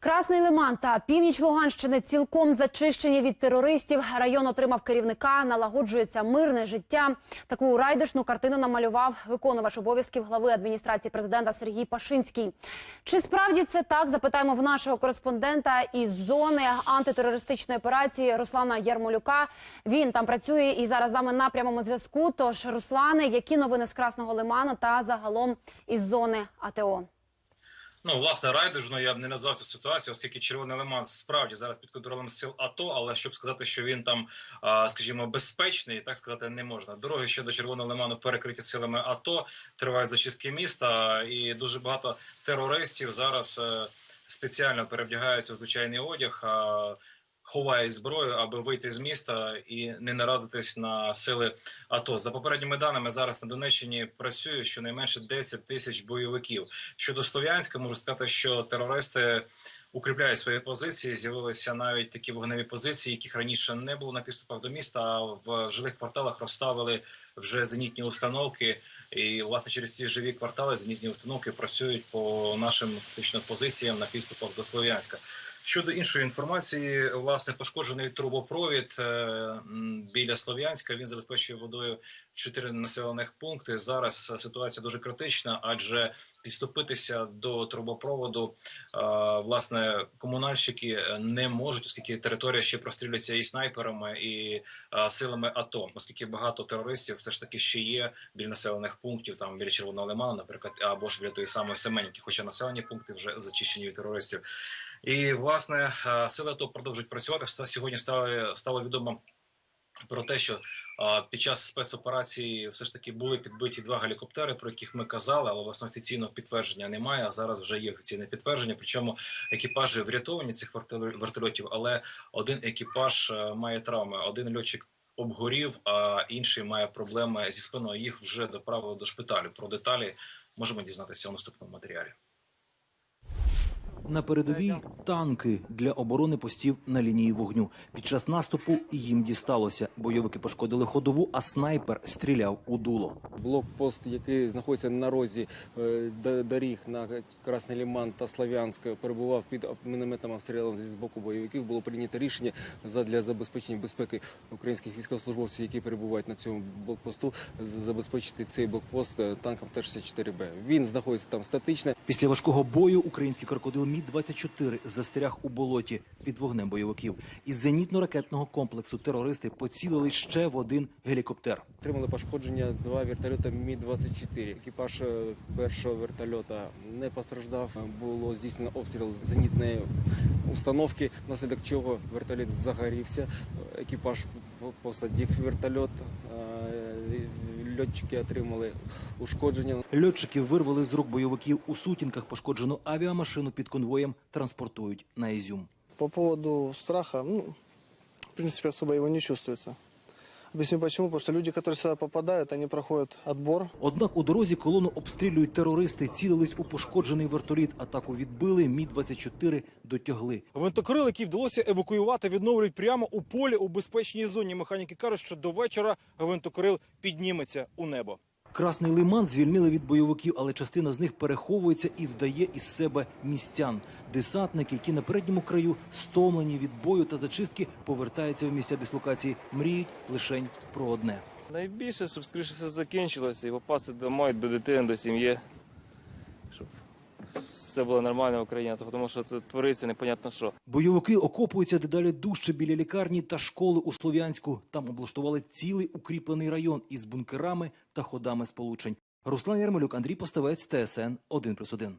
Красний Лиман та північ Луганщини цілком зачищені від терористів. Район отримав керівника, налагоджується мирне життя. Таку райдишну картину намалював виконувач обов'язків глави адміністрації президента Сергій Пашинський. Чи справді це так? Запитаємо в нашого кореспондента із зони антитерористичної операції Руслана Єрмолюка. Він там працює і зараз з нами на прямому зв'язку. Тож, Руслане, які новини з Красного Лиману та загалом із зони АТО? Ну, власне, райдужно я б не назвав цю ситуацію, оскільки Червоний Лиман справді зараз під контролем сил АТО, але щоб сказати, що він там, скажімо, безпечний, так сказати, не можна. Дороги ще до Червоного Лиману перекриті силами АТО, тривають зачистки міста, і дуже багато терористів зараз е, спеціально перевдягаються в звичайний одяг. Ховають зброю, аби вийти з міста і не наразитись на сили АТО. За попередніми даними зараз на Донеччині працює щонайменше 10 тисяч бойовиків. Щодо Слов'янська, можу сказати, що терористи укріпляють свої позиції. З'явилися навіть такі вогневі позиції, яких раніше не було на підступах до міста. А в жилих кварталах розставили вже зенітні установки. І власне через ці живі квартали зенітні установки працюють по нашим фактично позиціям на підступах до Слов'янська. Щодо іншої інформації, власне, пошкоджений трубопровід е, біля Слов'янська. Він забезпечує водою чотири населених пункти. Зараз ситуація дуже критична, адже підступитися до трубопроводу е, власне комунальщики не можуть, оскільки територія ще прострілюється і снайперами, і е, силами АТО, оскільки багато терористів все ж таки ще є біля населених пунктів, там біля Червоного Лиману, наприклад, або ж біля тої самої Семенівки, хоча населені пункти вже зачищені від терористів. І власне е, сили АТО продовжують працювати. Сьогодні стало, стало відомо про те, що під час спецоперації все ж таки були підбиті два гелікоптери, про яких ми казали, але власне офіційного підтвердження немає. А зараз вже є офіційне підтвердження. Причому екіпажі врятовані цих вертоль- вертольотів, але один екіпаж е, має травми. Один льотчик обгорів, а інший має проблеми зі спиною. Їх вже доправили до шпиталю. Про деталі можемо дізнатися у наступному матеріалі. На передовій танки для оборони постів на лінії вогню. Під час наступу їм дісталося. Бойовики пошкодили ходову, а снайпер стріляв у дуло. Блокпост, який знаходиться на розі е, доріг на Красний Ліман та Слов'янськ, перебував під мінометним обстрілом зі боку бойовиків. Було прийнято рішення для забезпечення безпеки українських військовослужбовців, які перебувають на цьому блокпосту, забезпечити цей блокпост е, танком Т-64Б. Він знаходиться там статично. Після важкого бою український крокодил Мі 24 застряг у болоті під вогнем бойовиків. Із зенітно-ракетного комплексу терористи поцілили ще в один гелікоптер. Отримали пошкодження два вертольота Мі-24. Екіпаж е, першого вертольота не постраждав. Було здійснено обстріл з зенітної установки, внаслідок чого вертоліт загорівся. Екіпаж посадив вертольот. Льотчики отримали ушкодження. Льотчиків вирвали з рук бойовиків у сутінках. Пошкоджену авіамашину під конвоєм транспортують на Ізюм. По поводу страха, ну, в принципі, особо його не чувствуется. Объясню почему. Потому что люди, которые сюда попадают, они проходят отбор. Однак у дорозі колону обстрілюють терористи, цілились у пошкоджений вертоліт. Атаку відбили. Мі 24 дотягли. Гвинтокрил, який вдалося евакуювати, відновлюють прямо у полі у безпечній зоні. Механіки кажуть, що до вечора гвинтокрил підніметься у небо. Красний лиман звільнили від бойовиків, але частина з них переховується і вдає із себе містян. Десантники, які на передньому краю стомлені від бою та зачистки, повертаються в місця дислокації. Мріють лишень про одне. Найбільше, щоб скоріше все закінчилося і попасти домой, до дитини, до сім'ї, все було нормально в Україні, тому що це твориться непонятно що. Бойовики окопуються дедалі дужче біля лікарні та школи у Слов'янську. Там облаштували цілий укріплений район із бункерами та ходами сполучень. Руслан Ярмолюк, Андрій Поставець, ТСН 1+,1.